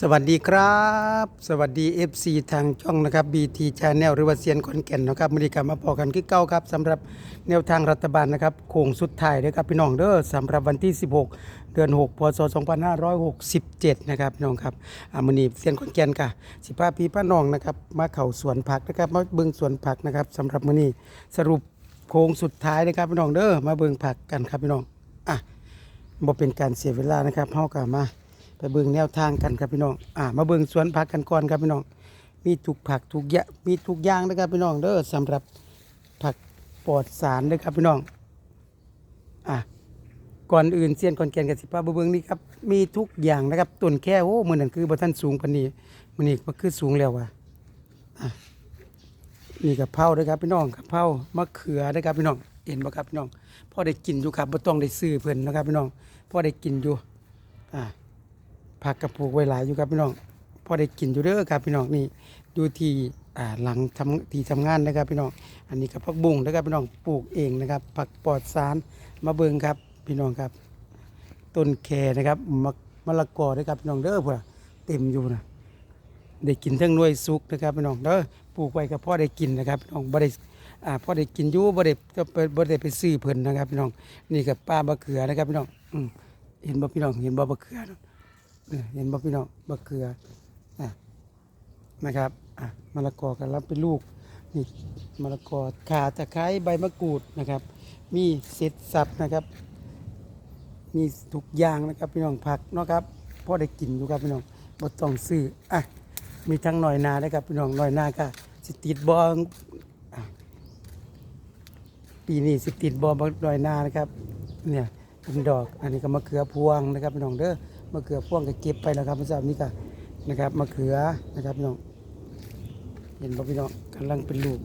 สวัสดีครับ สวัสดี FC ทางช่องนะครับ BT Channel หรือว่าเซียนคอนแก่นนะครับมือนี้กลับมาพอกันคือเก้าครับสำหรับแนวทางรัฐบาลนะครับโค้งสุดท้ายเด้อครับพี่น้องเด้อสำหรับวันที่ 16 เดือน 6 พศ 2567 นะครับพี่น้องครับอ่ามนีเซียนคอนแก่นค่ะสิพาพี่ป้าน้องนะครับมาเข่าสวนผักนะครับมาเบิ่งสวนผักนะครับสำหรับมนีสรุปโค้งสุดท้ายนะครับพี่น้องเด้อมาเบิ่งผักกันครับพี่น้องอะบ่เป็นการเสียเวลานะครับเฮากลับมา เบิ่งแนวทางกันครับพี่น้อง อ่า มาเบิ่งสวนผักกันก่อนครับพี่น้อง มีทุกผักทุกอย่างมีทุกอย่างนะครับพี่น้องเด้อสำหรับผักปลอดสารเด้อครับพี่น้อง อะก่อนอื่นเซียนก่อนแกนกับสิป้าเบิ่งนี่ครับ มีทุกอย่างนะครับต้นแค่โอ้มือนั้นคือบ่ทันสูงปานนี้มื้อนี้มันคือสูงแล้วว่ะอะนี่กะเพราด้อครับพี่น้องกะเพรามะเขือเด้อครับพี่น้องเห็นบ่ครับพี่น้องพ่อได้กินอยู่ครับบ่ต้องได้ซื้อเพิ่นนะครับพี่น้องพ่อได้กินอยู่อ่า ผักกระปลูกไว้หลายอยู่ครับพี่น้องพอได้กินอยู่เด้อครับพี่น้องนี่อยู่ที่อ่าหลังทำที่ทำงานนะครับพี่น้อง อันนี้ก็ผักบุ้งนะครับพี่น้องปลูกเองนะครับ ผักปลอดสารมาเบิ่งครับพี่น้องครับ ต้นแคนะครับมะมะละกอนะครับพี่น้องเด้อพุ่นน่ะเต็มอยู่นะได้กินทั้งหน่วยสุกนะครับพี่น้องเด้อปลูกไว้ก็พอได้กินนะครับพี่น้องบ่ได้อ่าพอได้กินอยู่บ่ได้ก็ไปบ่ได้ไปซื้อเพิ่นนะครับพี่น้องนี่กับป้าบะเขือนะครับพี่น้องอืมเห็นบ่พี่น้องเห็นบ่บะเขือ เห็นบ่พี่น้องมะเขืออะนะครับอะมะละกอกันรับเป็นลูกนี่มะละกอขาตะไคร้ใบมะกรูดนะครับ มีเศษสับนะครับ มีทุกอย่างนะครับพี่น้องผักเนาะครับพ่อได้กินอยู่ครับพี่น้องบ่ต้องซื้ออะมีทั้งหน่อยนานะครับพี่น้องหน่อยนาก็สิติดบอะปีนี้สิติดบ่บ่หน่อยนานะครับเนี่ยเป็นดอกอันนี้ก็มะเขือพวงนะครับพี่น้องเด้อ มะเขือพ่วงก็เก็บไปแล้วครับพี่สาวนี่ก็นะครับมะเขือนะครับพี่น้องเห็นบ่พี่น้องกำลังเป็นลูก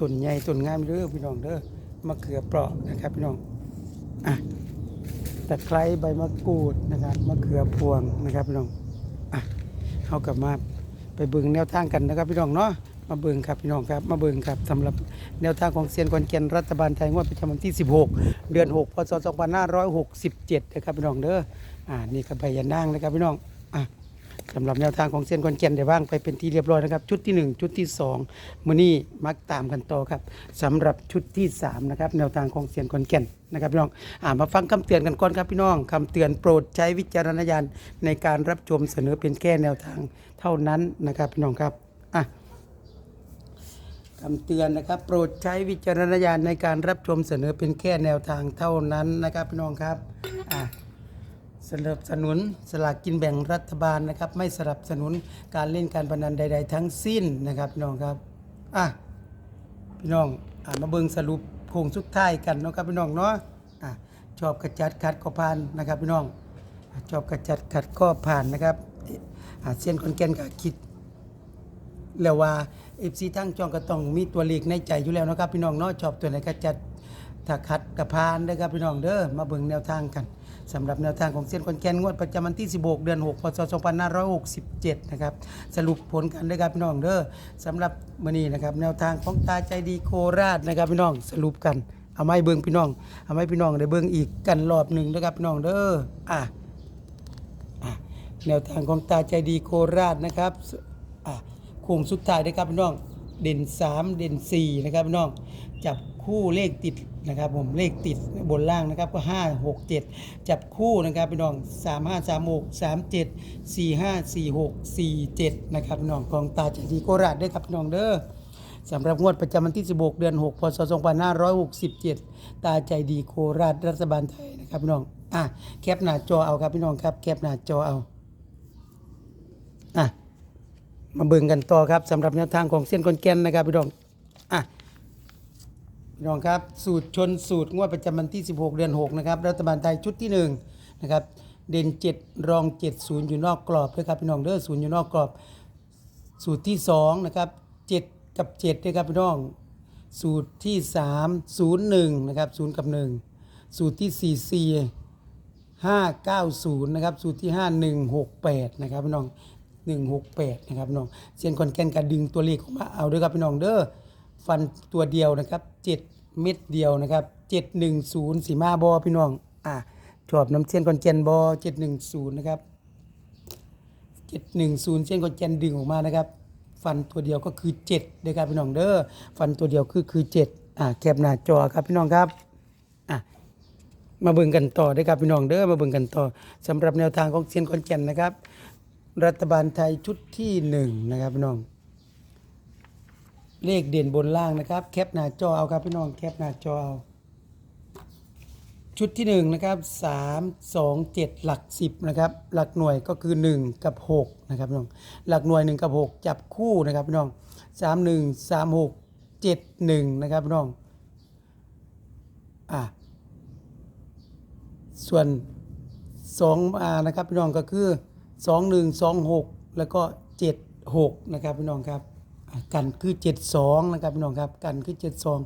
ต้นใหญ่ต้นงามเด้อพี่น้องเด้อมะเขือเปราะนะครับพี่น้องอะตะไคร้ใบมะกรูดนะครับมะเขือพวงนะครับพี่น้องอะเอากลับมาไปเบิ่งแนวทางกันนะครับพี่น้องเนาะ มาเบิ่งครับพี่น้องครับมาเบิ่งครับสำหรับแนวทางของเซียนคอนเกนรัฐบาลไทยงวดประจำวันที่ 16 เดือน 6 พศ 2567นะครับพี่น้องเด้ออ่านี่ก็ใบยานางนะครับพี่น้องอะสำหรับแนวทางของเซียนคอนเกนได้ว่างไปเป็นที่เรียบร้อยนะครับ ชุดที่ 1 ชุดที่ 2มื้อนี้มักตามกันต่อครับสำหรับชุดที่3นะครับแนวทางของเซียนคอนเกนนะครับพี่น้องอ่ามาฟังคำเตือนกันก่อนครับพี่น้องคำเตือนโปรดใช้วิจารณญาณในการรับชมเสนอเป็นแค่แนวทางเท่านั้นนะครับพี่น้องครับอะ คำเตือนนะครับ โปรดใช้วิจารณญาณในการรับชมเสนอเป็นแค่แนวทางเท่านั้นนะครับพี่น้องครับอะสนับสนุนสลากกินแบ่งรัฐบาลนะครับ ไม่สนับสนุนการเล่นการพนันใด ๆ ทั้งสิ้นนะครับพี่น้องครับอะพี่น้องอะมาเบิ่งสรุปโค้งสุดท้ายกันเนาะครับพี่น้องเนาะอะชอบกระจัดขัดก็ผ่านนะครับพี่น้องอะชอบกระจัดขัดก็ผ่านนะครับอะเส้นคอนแกนก็คิดแล้วว่า เอฟซีทั้งจองก็ต้องมีตัวเลขในใจอยู่แล้วนะครับพี่น้องเนาะชอบตัวไหนก็จัดถ้าคัดกระพานเด้ครับพี่น้องเด้อมาเบิ่งแนวทางกันสำหรับแนวทางของเส้นคอนแกนงวดประจำวันที่ 16 เดือน 6 พศ 2567 นะครับ สรุปผลกันเด้ครับพี่น้องเด้อสำหรับมื้อนี้นะครับแนวทางของตาใจดีโคราชนะครับพี่น้องสรุปกันเอาไม้เบิ่งพี่น้องเอาไม้พี่น้องได้เบิ่งอีกกันรอบหนึ่งนะครับพี่น้องเด้ออะอะแนวทางของตาใจดีโคราชนะครับอะ โค้งสุดท้ายนะครับพี่น้องเด่น 3 เด่น 4 นะครับพี่น้องจับคู่เลขติดนะครับผมเลขติดบนล่างนะครับก็ 5 6 7 จับคู่นะครับพี่น้อง 3 5 3 6 3 7 4 5 4 6 4 7 นะครับพี่น้องของตาใจดีโคราชด้วยครับพี่น้องเด้อสำหรับงวดประจำวันที่ 16 เดือน 6 พศ 2567 ตาใจดีโคราชรัฐบาลไทยนะครับพี่น้องอะแคปหน้าจอเอาครับพี่น้องครับแคปหน้าจอเอาอะ มาเบิ่งกันต่อครับสำหรับแนวทางของเส้นคอนแกนนะครับพี่น้องอะพี่น้องครับสูตรชนสูตรงวดประจำวันที่ 16 เดือน 6 นะครับ รัฐบาลไทยชุดที่1นะครับเด่น 7 รอง 7 0 อยู่นอกกรอบด้วยครับพี่น้องเด้อ0อยู่นอกกรอบ สูตรที่2นะครับ7 กับ 7ด้วยครับพี่น้อง สูตรที่ 3 0 1นะครับ0กับ 1 สูตรที่ 4 4 590 นะครับ สูตรที่ 5 168 นะครับพี่น้อง 168 นะครับน้องเซียนคอนแกนกระดึงตัวเลขออกมาเอาด้วยครับพี่น้องเด้อฟันตัวเดียวนะครับ 7 เม็ดเดียวนะครับ 710สีมาบอพี่น้องอะชอบน้ำเซียนคอนแกนบอ710 นะครับเจ็ดหนึ่งศูนย์เส้นคอนแกนดึงออกมานะครับฟันตัวเดียวก็คือเจ็ดเด้อครับพี่น้องเด้อฟันตัวเดียวคือคือเจ็ดอ่าแคปหน้าจอครับพี่น้องครับอะมาเบิ่งกันต่อเด้อครับพี่น้องเด้อมาเบิ่งกันต่อสำหรับแนวทางของเซียนคอนแกนนะครับ รัฐบาลไทยชุดที่หนึ่งนะครับพี่น้อง เลขเด่นบนล่างนะครับ แคปหน้าจอเอาครับพี่น้องแคปหน้าจอเอาชุดที่หนึ่งนะครับสามสองเจ็ดหลักสิบนะครับหลักหน่วยก็คือหนึ่งกับหกนะครับพี่น้องหลักหน่วยหนึ่งกับหกจับคู่นะครับพี่น้องสามหนึ่งสามหกเจ็ดหนึ่งนะครับพี่น้องอะส่วนสองอานะครับพี่น้องก็คือ สองหนึ่งสองหกแล้วก็เจ็ดหกนะครับพี่น้องครับกันคือเจ็ดสองนะครับพี่น้องครับกันคือเจ็ดสอง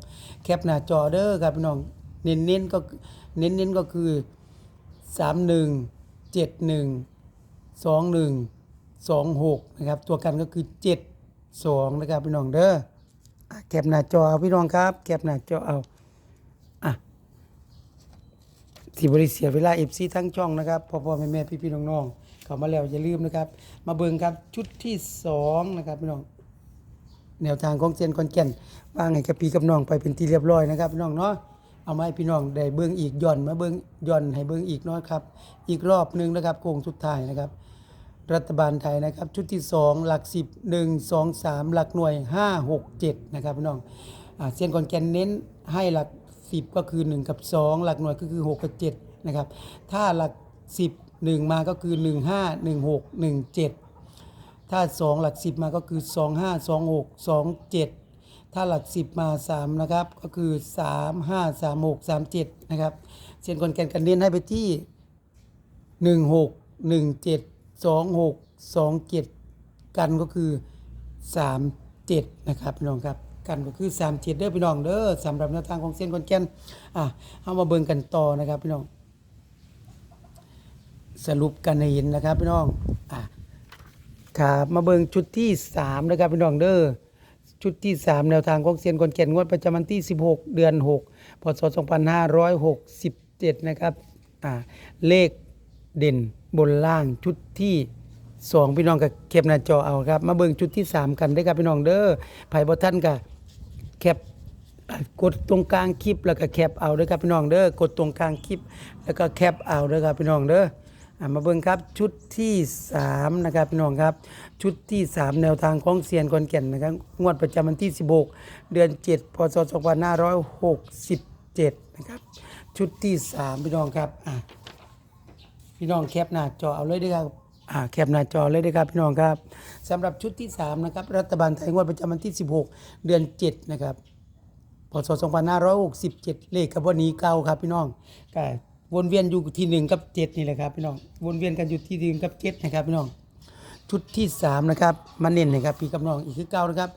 แคปหน้าจอเด้อครับพี่น้องเน้นเน้นก็เน้นเน้นก็คือสามหนึ่งเจ็ดหนึ่งสองหนึ่งสองหกนะครับ ตัวกันก็คือเจ็ดสองนะครับพี่น้องเด้อแคปหน้าจอเอาพี่น้องครับ แคปหน้าจอเอาอะ ที่บริเสียเวลาเอฟซีทั้งช่องนะครับพ่อพ่อแม่แม่พี่พี่น้องๆเข้ามาแล้วอย่าลืมนะครับ มาเบิ่งครับชุดที่สองนะครับพี่น้องแนวทางของเซนคอนแก่นวางให้กับพี่กับน้องไปเป็นที่เรียบร้อยนะครับพี่น้องเนาะเอามาให้พี่น้องได้เบิ่งอีกย่อนมาเบิ่งย่อนให้เบิ่งอีกเนาะครับอีกรอบหนึงนะครับโค้งสุดท้ายนะครับ รัฐบาลไทยนะครับ ชุดที่ 2 หลัก 10 1 2 3 หลักหน่วย 5 6 7 นะครับพี่น้องอ่าเส้นคอนแกนเน้นให้หลัก 10 ก็คือ 1 กับ 2 หลักหน่วยก็คือ 6 กับ7นะครับถ้าหลัก 10 1 มาก็คือ 1 5 1 6 1 7 ถ้า 2 หลัก 10 มาก็คือ 2 5 2 6 2 7 ถ้าหลัก 10 มา 3 นะครับ ก็คือ 3 5 3 6 3 7 นะครับเส้นคอนแกนกันเน้นให้ไปที่หนึ่งหกหนึ่งเจ็ดสองหกสองเจ็ดกันก็คือสามเจ็ดนะครับพี่น้องครับ กันก็คือสามเจ็ดเด้อพี่น้องเด้อสำหรับแนวทางของเส้นคอนแกนอะเอามาเบิ่งกันต่อนะครับพี่น้อง สรุปกันให้เห็นนะครับพี่น้องอะครับมาเบิ่งชุดที่สามนะครับพี่น้องเด้อชุดที่สามแนวทางของเซียนคอนแกนงวดประจำวันที่ 16 เดือน 6 พศ 2567 นะครับอ่าเลขเด่นบนล่างชุดที่สองพี่น้องกับแคปหน้าจอเอาครับ มาเบิ่งชุดที่สามกันได้ครับพี่น้องเด้อไผ่บท่านกับ แคปกดตรงกลางคลิปแล้วก็แคปเอาเด้อครับพี่น้องเด้อกดตรงกลางคลิป แล้วก็แคปเอาเด้อครับพี่น้องเด้ออมาเบิ่งครับชุดที่สามนะครับพี่น้องครับ ชุดที่สามแนวทางของเซียนคอนแก่นนะครับงวดประจำวันที่ 16 เดือน 7 พศ 2567 นะครับ ชุดที่สามพี่น้องครับอะพี่น้องแคปหน้าจอเอาเลยเด้วยครับ อ่าแคปหน้าจอเลยเด้วยครับพี่น้องครับสำหรับชุดที่ 3 นะครับ รัฐบาลไทยงวดประจำวันที่ 16 เดือน 7 นะครับพศ2567 เลขกับวันนี้เก่าครับพี่น้องก็วนเวียนอยู่ที่ 1 กับ 7 นี่แหละครับพี่น้องวนเวียนกันอยู่ที่ 1 กับ 7 นะครับพี่น้องชุดที่ 3 นะครับมาเน้นนะครับพี่กับน้องอีกคือเก่านะครับ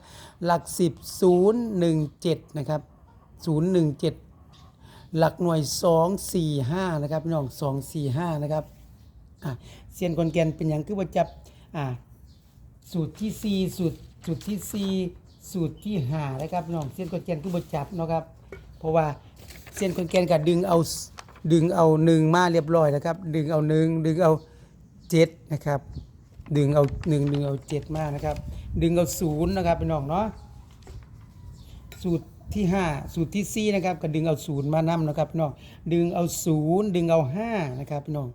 หลัก 10 017 นะครับ 017 หลักหน่วย 2 4 5 นะครับพี่น้อง 2 4 5 นะครับ เซียนคอนแกนเป็นอย่างคือว่าจับอ่าสูตรที่ 4 สูตรสูตรที่ 4 สูตรที่5นะครับพี่น้องเซียนคอนแกนคือว่จับเนาะครับเพราะว่าเซียนคอนแกนก็ดึงเอาดึงเอาหนึ่งมาเรียบร้อยแล้วครับดึงเอาหนึ่งดึงเอาเจ็ดนะครับ ดึงเอาหนึ่งดึงเอาเจ็ดมานะครับ ดึงเอาศูนย์นะครับพี่น้องเนาะสูตรที่ 5 สูตรที่4นะครับก็ดึงเอาศูนย์มานำนะครับพี่น้องดึงเอาศูนย์ดึงเอา5นะครับพี่น้อง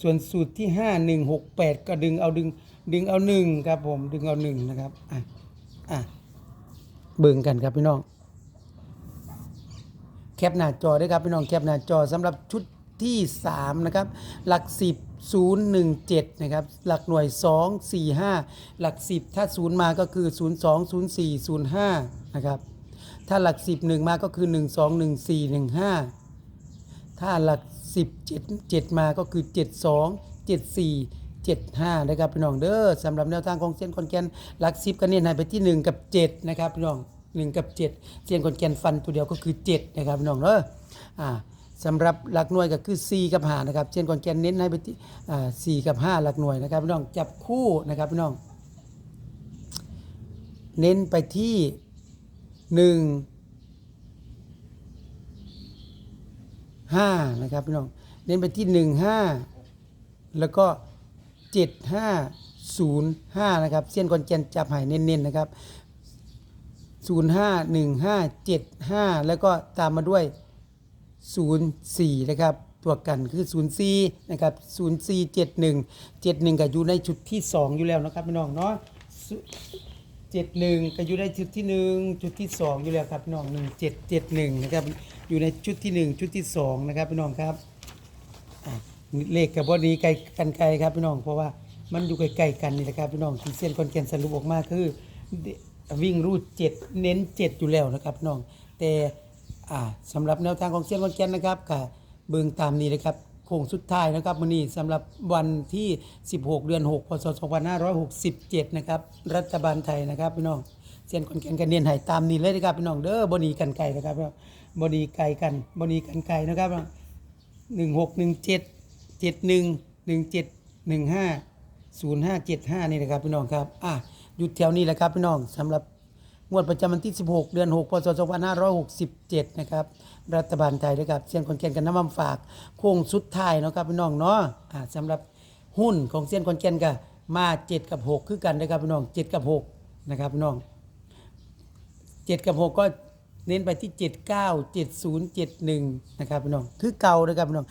ส่วนสูตรที่ 5 1 6 8 ก็ดึงเอาดึงดึงเอา1ครับผมดึงเอา1นะครับอะอะเบิ่งกันครับพี่น้อง แคปหน้าจอได้ครับพี่น้องแคปหน้าจอสำหรับชุดที่ 3 นะครับ หลัก 10 017 นะครับ หลักหน่วย 2 4 5 หลัก 10 ถ้า 0 มาก็คือ 02 04 05 นะครับ ถ้าหลัก 10 1 มาก็คือ 12 14 15 ถ้าหลัก 10 7 7มาก็คือ 72 74 75นะครับพี่น้องเด้อสำหรับแนวทางของเส้นคอนแกนหลัก10ก็เน้นให้ไปที่ 1 กับ 7 นะครับพี่น้อง 1 กับ 7 เส้นคอนแกนฟันตัวเดียวก็คือ 7 นะครับพี่น้องเด้ออ่าสำหรับหลักหน่วยก็คือ 4 กับ5นะครับเส้นคอนแกนเน้นให้ไปที่อ่า4กับ 5 หลักหน่วยนะครับพี่น้องจับคู่นะครับพี่น้อง เน้นไปที่ห นึ่งห้านะครับพี่น้องเน้นไปที่หนึ่งห้าแล้วก็ 7505 นะครับเส้นคอนแกนจับหายเน้นๆนะครับ 051575 แล้วก็ตามมาด้วย 04 นะครับ ตัวกันคือ 04 นะครับ 0471 71 ก็อยู่ในชุดที่ 2 อยู่แล้วนะครับพี่น้องเนาะ สุ71ก็อยู่ในชุดที่1ชุดที่2อยู่แล้วครับพี่น้อง1771นะครับอยู่ในชุดที่1ชุดที่2นะครับพี่น้องครับอะเลขกับบอนี้ไกลกันไกลครับพี่น้องเพราะว่ามันอยู่ใกล้ๆกันนี่แหละครับพี่น้องที่เส้นคอนแกนสรุปออกมาคือวิ่งรูดเจ็ดเน้นเจ็ดอยู่แล้วนะครับพี่น้องแต่อ่าสำหรับแนวทางของเซียนคอนแกนนะครับก็เบิ่งตามนี้นะครับ โค้งสุดท้ายนะครับมื้อนี้สำหรับวันที่ 16 เดือน 6 พศ 2567 นะครับ รัฐบาลไทยนะครับพี่น้องเซียนคนแกนกันเนียนให้ตามนี้เลยนะครับพี่น้องเด้อบนีกันไกลนะครับบนีไกลกันบนีกันไกลนะครับหนึ่งหกหนึ่งเจ็ดเจ็ดหนึ่งหนึ่งเจ็ดหนึ่งห้าศูนย์ห้าเจ็ดห้านี่นะครับพี่น้องครับอะอยู่แถวนี้แหละครับพี่น้องสำหรับ งวดประจำวันที่ 16 เดือน 6 พศ 2567 นะครับ รัฐบาลไทยนะครับเซียนคนแก่นกันน้ำมันฝาก โค้งสุดท้ายเนาะครับพี่น้องเนาะอะสำหรับหุ้นของเซียนคนแก่นก็มา 7 กับ 6 คือกันนะครับพี่น้อง 7 กับ 6 นะครับพี่น้องเจ็ดกับหกก็เน้นไปที่เจ็ดเก้าเจ็ดศูนย์เจ็ดหนึ่งนะครับพี่น้อง คือเก่านะครับพี่น้อง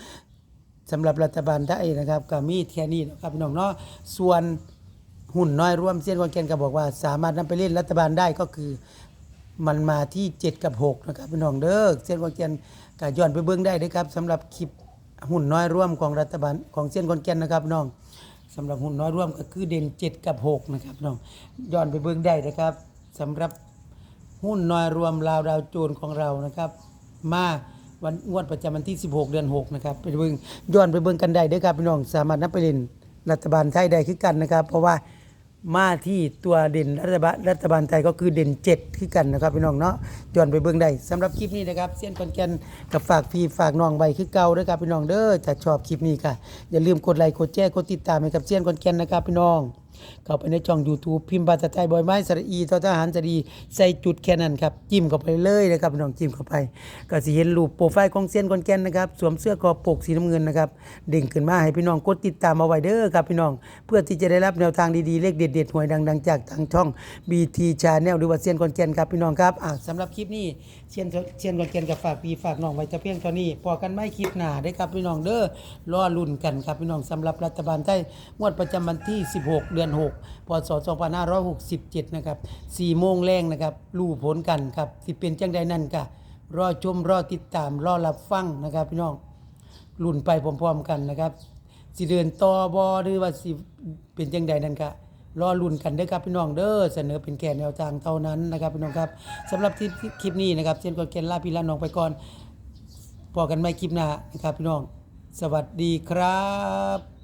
สำหรับรัฐบาลได้นะครับก็มีแค่นี้นะครับพี่น้องเนาะส่วน หุ่นน้อยร่วมเส้นคอนแกนก็บอกว่า สามารถนำไปเล่นรัฐบาลได้ก็คือมันมาที่ 7 กับ 6 นะครับพี่น้องเด้อเส้นคอนแกนก็ย้อนไปเบิ่งได้นะครับสำหรับคลิปหุ่นน้อยร่วมของรัฐบาลของเส้นคอนแกนนะครับน้องสำหรับหุ่นน้อยร่วมก็คือเด่น 7 กับ 6 นะครับน้องย้อนไปเบิ่งได้นะครับสำหรับหุ้นน้อยรวมลาวดาวโจนของเรานะครับ มาวันงวดประจำวันที่ 16 เดือน 6 นะครับไปเบิ่งย้อนไปเบิ่งกันได้เด้อครับพี่น้องสามารถนับไปเล่นรัฐบาลไทยได้คือกันนะครับ เพราะว่า มาที่ตัวเด่นรัฐบาลรัฐบาลไทยก็คือเด่นเจ็ดคือกันนะครับพี่น้องเนาะย้อนไปเบื้องใด้สำหรับคลิปนี้นะครับเซียนคอนแกนกับฝากพี่ฝากน้องไว้คือเก่าด้อครับพี่น้องเด้อจะชอบคลิปนี้ค่ะอย่าลืมกดไลค์กดแชร์กดติดตามให้กับเซียนคอนแกนนะครับพี่น้อง เข้าไปในช่อง YouTube พิมพ์ภาษาไทยบอยไม้สระอีทอทหารจะดีใส่จุดแค่นั้นครับ จิ้มเข้าไปเลยนะครับพี่น้องจิ้มเข้าไป ก็สิเห็นรูปโปรไฟล์ของเซียนคอนแกนนะครับ สวมเสื้อคอปกสีน้ำเงินนะครับเด้งขึ้นมาให้พี่น้องกดติดตามเอาไว้เด้อครับพี่น้อง เพื่อที่จะได้รับแนวทางดีๆเลขเด็ดๆหวยดัง ๆ จากทางช่อง BT Channel หรือว่าเซียนคอนแกนครับพี่น้องครับอะสำหรับคลิปนี้ เซียนเซียนคอนแกนกับฝากพี่ฝากน้องไว้แต่เพียงเท่านี้พอกันไม่คลิปหน้าได้ครับพี่น้องเด้อรอลุ้นกันครับพี่น้องสำหรับรัฐบาลไทยงวดประจำวันที่ 16 เดือน 6 พศ 2567 นะครับ4โมงแรงนะครับรู้ผลกันครับสิเป็นจังใดนั่นก็รอชมรอติดตามรอรับฟังนะครับพี่น้องลุ้นไปพร้อมๆกันนะครับสิเดินต่อบอหรือว่าสิเป็นจังใดนั่นก็ รอลุ่นกันเด้อครับพี่น้องเด้อเสนอเป็นแก่แนวทางเท่านั้นนะครับพี่น้องครับสำหรับที่คลิปนี้นะครับเช่นก่อนเกนลาพี่ลาน้องไปก่อนพอกันไม่คลิปหน้านะครับพี่น้อง สวัสดีครับ